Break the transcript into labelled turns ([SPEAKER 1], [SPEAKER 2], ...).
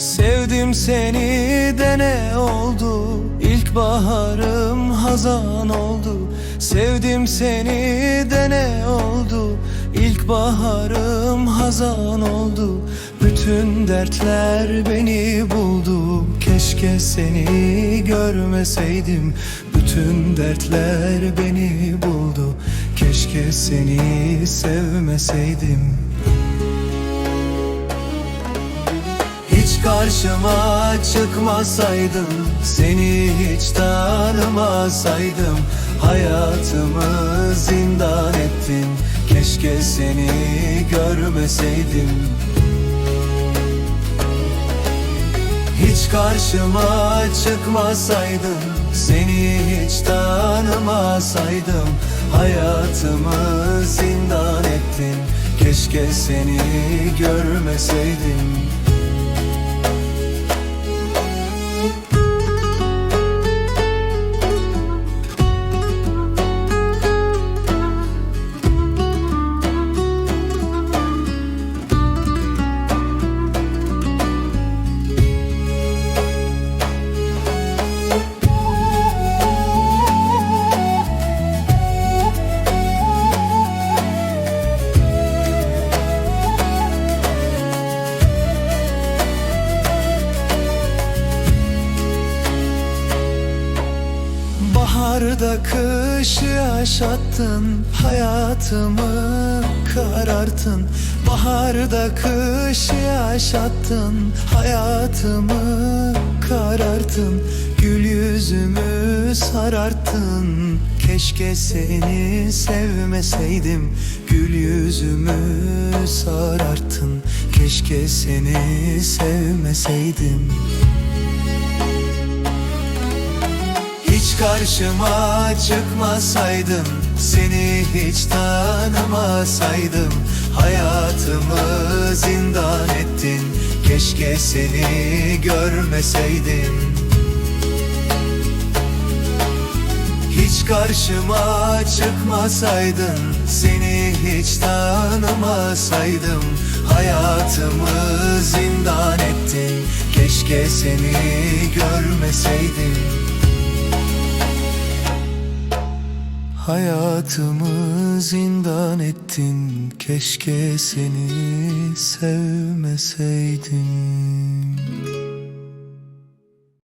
[SPEAKER 1] Sevdim seni de ne oldu. İlk baharım hazan oldu. Sevdim seni de ne oldu. İlk baharım hazan oldu. Bütün dertler beni buldu. Keşke seni görmeseydim. Bütün dertler beni buldu. Keşke seni sevmeseydim Hiç karşıma çıkmasaydın Seni hiç tanımasaydım Hayatımı zindan ettin. Keşke seni görmeseydim. Hiç karşıma çıkmasaydın Seni hiç tanımasaydım Hayatımı zindan ettin. Keşke seni görmeseydim Baharda kışı yaşattın Hayatımı kararttın. Baharda kışı yaşattın Hayatımı kararttın. Gül yüzümü sararttın Keşke seni sevmeseydim. Gül yüzümü sararttın Keşke seni sevmeseydim karşıma çıkmasaydın Seni hiç tanımasaydım Hayatımı zindan ettin. Keşke seni görmeseydim. Hiç karşıma çıkmasaydın Seni hiç tanımasaydım Hayatımı zindan ettin. Keşke seni görmeseydim Hayatımı zindan ettin Keşke seni sevmeseydim